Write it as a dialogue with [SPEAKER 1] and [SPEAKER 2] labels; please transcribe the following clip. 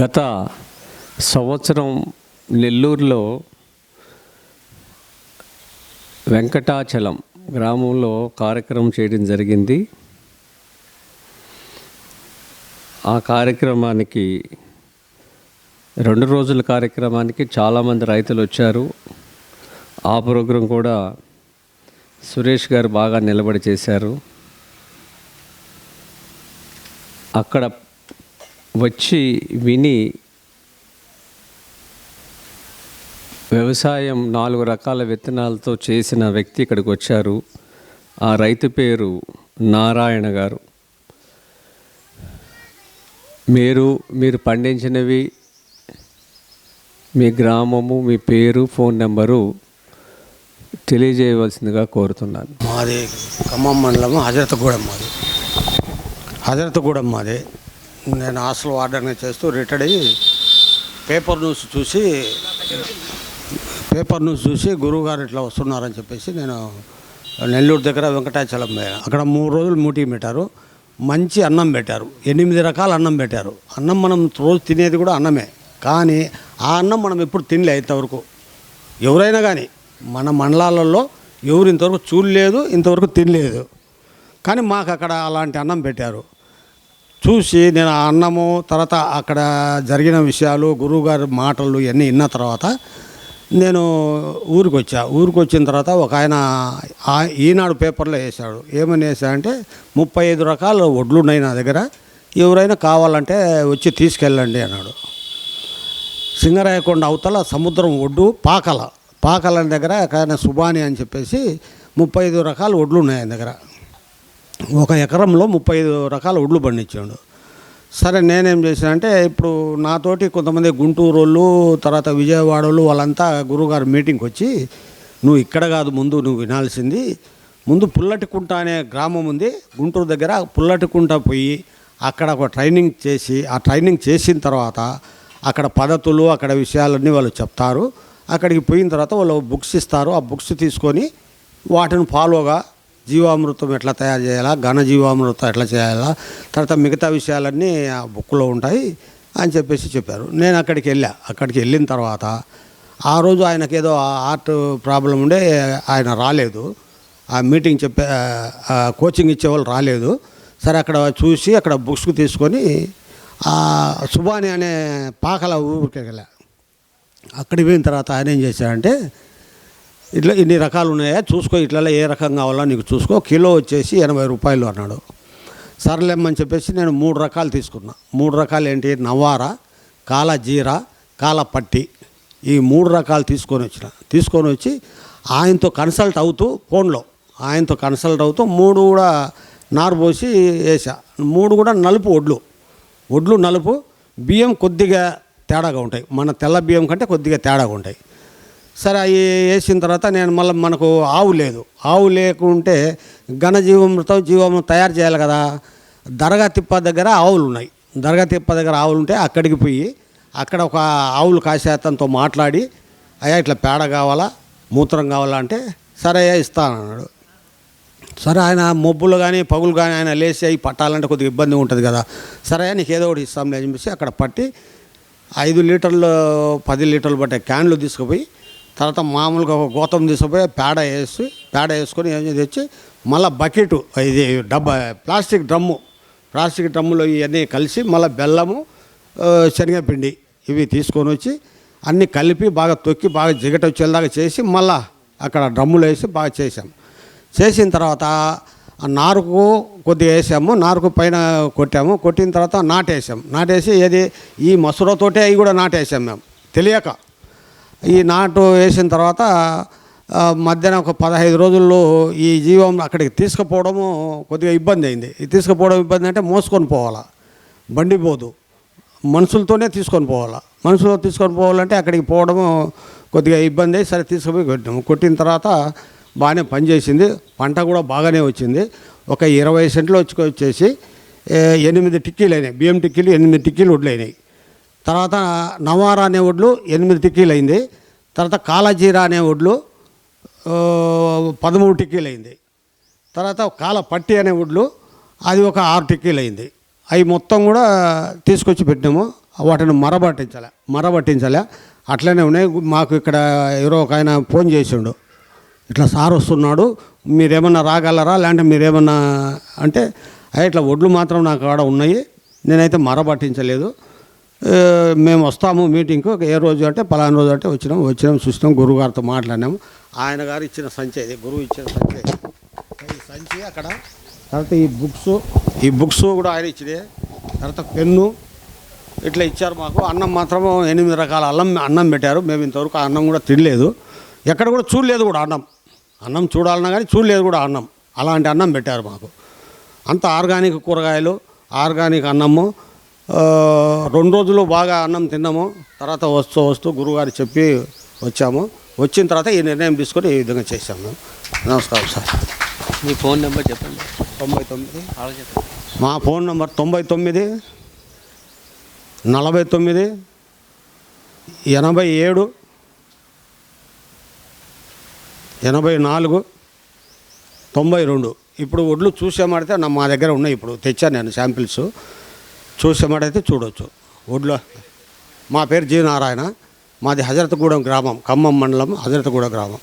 [SPEAKER 1] గత సంవత్సరం నెల్లూరులో వెంకటాచలం గ్రామంలో కార్యక్రమం చేయడం జరిగింది. ఆ కార్యక్రమానికి రెండు రోజుల కార్యక్రమానికి చాలామంది రైతులు వచ్చారు. ఆ ప్రోగ్రాం కూడా సురేష్ గారు బాగా నిలబడి చేశారు. అక్కడ వచ్చి విని వ్యవసాయం నాలుగు రకాల విత్తనాలతో చేసిన వ్యక్తి ఇక్కడికి వచ్చారు. ఆ రైతు పేరు నారాయణ గారు. మీరు మీరు పండించినవి మీ గ్రామము మీ పేరు ఫోన్ నెంబరు తెలియజేయవలసిందిగా కోరుతున్నాను.
[SPEAKER 2] మాది ఖమ్మం మండలం హజరతగూడెం మాది. హజరతగూడెం మాది. నేను హాస్టల్ వార్డెన్గా చేస్తూ రిటైర్డ్ అయ్యి పేపర్ న్యూస్ చూసి పేపర్ న్యూస్ చూసి గురువుగారు ఇట్లా వస్తున్నారని చెప్పేసి నేను నెల్లూరు దగ్గర వెంకటాచలం పోయాను. అక్కడ మూడు రోజులు మూటీ పెట్టారు. మంచి అన్నం పెట్టారు. ఎనిమిది రకాల అన్నం పెట్టారు. అన్నం మనం రోజు తినేది కూడా అన్నమే. కానీ ఆ అన్నం మనం ఎప్పుడు తినలే ఇంతవరకు. ఎవరైనా కానీ మన మండలాలలో ఎవరు ఇంతవరకు చూడలేదు ఇంతవరకు తినలేదు. కానీ మాకు అక్కడ అలాంటి అన్నం పెట్టారు. చూసి నేను ఆ అన్నము తర్వాత అక్కడ జరిగిన విషయాలు గురువుగారి మాటలు ఇవన్నీ విన్న తర్వాత నేను ఊరికి వచ్చా ఊరికి వచ్చిన తర్వాత ఒక ఆయన ఈనాడు పేపర్లో వేశాడు. ఏమని వేసా అంటే ముప్పై ఐదు రకాల వడ్లు ఉన్నాయి నా దగ్గర. ఎవరైనా కావాలంటే వచ్చి తీసుకెళ్ళండి అన్నాడు. సింగరాయకొండ అవతల సముద్రం ఒడ్డు పాకల. పాకల దగ్గర ఒక ఆయన సుబాని అని చెప్పేసి ముప్పై ఐదు రకాల వడ్లు ఉన్నాయి ఆయన దగ్గర. ఒక ఎకరంలో ముప్పై ఐదు రకాల వడ్లు పండించాడు. సరే నేనేం చేశానంటే ఇప్పుడు నాతోటి కొంతమంది గుంటూరు వాళ్ళు తర్వాత విజయవాడ వాళ్ళు వాళ్ళంతా గురుగారు మీటింగ్కి వచ్చి నువ్వు ఇక్కడ కాదు ముందు నువ్వు వినాల్సింది. ముందు పుల్లటికుంట అనే గ్రామం ఉంది. గుంటూరు దగ్గర పుల్లటికుంట పోయి అక్కడ ఒక ట్రైనింగ్ చేసి ఆ ట్రైనింగ్ చేసిన తర్వాత అక్కడ పద్ధతులు అక్కడ విషయాలన్నీ వాళ్ళు చెప్తారు. అక్కడికి పోయిన తర్వాత వాళ్ళు బుక్స్ ఇస్తారు. ఆ బుక్స్ తీసుకొని వాటిని ఫాలోగా జీవామృతం ఎట్లా తయారు చేయాలా? ఘన జీవామృతం ఎట్లా చేయాలా? తర్వాత మిగతా విషయాలన్నీ ఆ బుక్లో ఉంటాయి అని చెప్పేసి చెప్పారు. నేను అక్కడికి వెళ్ళా. అక్కడికి వెళ్ళిన తర్వాత ఆ రోజు ఆయనకి ఏదో ఆర్ట్ ప్రాబ్లం ఉండే ఆయన రాలేదు. ఆ మీటింగ్ చెప్పే కోచింగ్ ఇచ్చేవాళ్ళు రాలేదు. సరే అక్కడ చూసి అక్కడ బుక్స్ తీసుకొని ఆ సుబాని అనే పాకల ఊరికి వెళ్ళా. అక్కడికి పోయిన తర్వాత ఆయన ఏం చేశాడంటే ఇట్లా ఇన్ని రకాలు ఉన్నాయా? చూసుకో ఇట్లా ఏ రకం కావాలో నీకు చూసుకో. కిలో వచ్చేసి ఎనభై రూపాయలు అన్నాడు. సర్లేమ్మని చెప్పేసి నేను మూడు రకాలు తీసుకున్నా. మూడు రకాలు ఏంటి? నవార కాల జీరా కాల పట్టి. ఈ మూడు రకాలు తీసుకొని వచ్చిన. తీసుకొని వచ్చి ఆయనతో కన్సల్ట్ అవుతూ ఫోన్లో ఆయనతో కన్సల్ట్ అవుతూ మూడు కూడా నారు పోసి వేసా మూడు కూడా నలుపు ఒడ్లు. ఒడ్లు నలుపు బియ్యం కొద్దిగా తేడాగా ఉంటాయి. మన తెల్ల బియ్యం కంటే కొద్దిగా తేడాగా ఉంటాయి. సరే అవి వేసిన తర్వాత నేను మళ్ళీ మనకు ఆవు లేదు. ఆవు లేకుంటే ఘనజీవామృతం జీవామృతం తయారు చేయాలి కదా. దర్గా తిప్ప దగ్గర ఆవులు ఉన్నాయి. దర్గా తిప్ప దగ్గర ఆవులు ఉంటే అక్కడికి పోయి అక్కడ ఒక ఆవులు కాసేతంతో మాట్లాడి అయ్యా ఇట్లా పేడ కావాలా? మూత్రం కావాలా? అంటే సరే అయ్యా ఇస్తానన్నాడు సరే ఆయన మొబ్బులు కానీ పగులు కానీ ఆయన లేచి అవి పట్టాలంటే కొద్దిగా ఇబ్బంది ఉంటుంది కదా. సరే నీకు ఏదో ఒకటి ఇస్తాంలే అని చెప్పేసి అక్కడ పట్టి ఐదు లీటర్లు పది లీటర్లు పట్టే క్యాన్లు తీసుకుపోయి తర్వాత మామూలుగా ఒక గోతం తీసుకుపోయి పేడ వేసి పేడ వేసుకొని ఏం చేసి తెచ్చి మళ్ళీ బకెట్ ఇది డబ్బా ప్లాస్టిక్ డ్రమ్ము ప్లాస్టిక్ డ్రమ్ములో ఇవన్నీ కలిసి మళ్ళీ బెల్లము శనగపిండి ఇవి తీసుకొని వచ్చి అన్నీ కలిపి బాగా తొక్కి బాగా జిగట వచ్చేలాగా చేసి మళ్ళా అక్కడ డ్రమ్ములు వేసి బాగా చేసాం చేసిన తర్వాత నారుకు కొద్దిగా వేసాము నారుకు పైన కొట్టాము కొట్టిన తర్వాత నాటేసాం. నాటేసి ఏది ఈ మసూరతోటే అవి కూడా నాటేసాం మేము. తెలియక ఈ నాటు వేసిన తర్వాత మధ్యాహ్నం ఒక పదహైదు రోజుల్లో ఈ జీవం అక్కడికి తీసుకుపోవడము కొద్దిగా ఇబ్బంది అయింది. తీసుకుపోవడం ఇబ్బంది అంటే మోసుకొని పోవాలా. బండి పోదు. మనుషులతోనే తీసుకొని పోవాలా. మనుషులతో తీసుకొని పోవాలంటే అక్కడికి పోవడము కొద్దిగా ఇబ్బంది అయ్యి సరే తీసుకుపోయి కొట్టాము కొట్టిన తర్వాత బాగానే పనిచేసింది పంట కూడా బాగానే వచ్చింది. ఒక ఇరవై సెంట్లు వచ్చి వచ్చేసి ఎనిమిది టిక్కీలు అయినాయి. బియ్యం టిక్కీలు ఎనిమిది టిక్కీలు వడ్లు అయినాయి. తర్వాత నవారా అనే వడ్లు ఎనిమిది టిక్కీలు అయింది తర్వాత కాలజీరా అనే వడ్లు పదమూడు టిక్కీలు అయింది తర్వాత కాల పట్టి అనే వడ్లు అది ఒక ఆరు టిక్కీలు అయింది అవి మొత్తం కూడా తీసుకొచ్చి పెట్టినాము. వాటిని మరబట్టించాలి మరబట్టించాలి. అట్లనే ఉన్నాయి. మాకు ఇక్కడ ఎవరో ఒక ఆయన ఫోన్ చేసిండు. ఇట్లా సార్ వస్తున్నాడు మీరేమన్నా రాగలరా? లేదంటే మీరేమన్నా అంటే ఇట్లా ఒడ్లు మాత్రం నాకు ఆడ ఉన్నాయి. నేనైతే మరబట్టించలేదు. మేము వస్తాము మీటింగ్కు ఏ రోజు అంటే పలానా రోజు అంటే వచ్చినాం వచ్చినాం చూసినాం గురువు గారితో మాట్లాడినాము. ఆయన గారు ఇచ్చిన సంచి ఇది గురువు ఇచ్చిన సంచి ఈ సంచి అక్కడ తర్వాత ఈ బుక్స్ ఈ బుక్స్ కూడా ఆయన ఇచ్చినాయి తర్వాత పెన్ను ఇట్లా ఇచ్చారు మాకు. అన్నం మాత్రం ఎనిమిది రకాల అల్లం అన్నం పెట్టారు. మేము ఇంతవరకు అన్నం కూడా తినలేదు. ఎక్కడ కూడా చూడలేదు కూడా అన్నం. అన్నం చూడాలన్నా కానీ చూడలేదు కూడా అన్నం. అలాంటి అన్నం పెట్టారు మాకు. అంత ఆర్గానిక్ కూరగాయలు ఆర్గానిక్ అన్నము రెండు రోజులు బాగా అన్నం తిన్నాము. తర్వాత వస్తూ వస్తూ గురువుగారు చెప్పి వచ్చాము. వచ్చిన తర్వాత ఈ నిర్ణయం తీసుకొని ఈ విధంగా చేశాము. నమస్కారం సార్.
[SPEAKER 1] మీ ఫోన్ నెంబర్ చెప్పండి.
[SPEAKER 2] తొంభై తొమ్మిది. మా ఫోన్ నంబర్ తొంభై తొమ్మిది నలభై తొమ్మిది ఎనభై ఏడు ఎనభై నాలుగు తొంభై రెండు. ఇప్పుడు ఒడ్లు చూసామంటే నా మా దగ్గర ఉన్నాయి. ఇప్పుడు తెచ్చాను నేను శాంపిల్స్. చూసేమాడైతే చూడవచ్చు ఒడ్లో మా పేరు జీ నారాయణ మాది హజరతగూడెం గ్రామం ఖమ్మం మండలం హజరతగూడెం గ్రామం.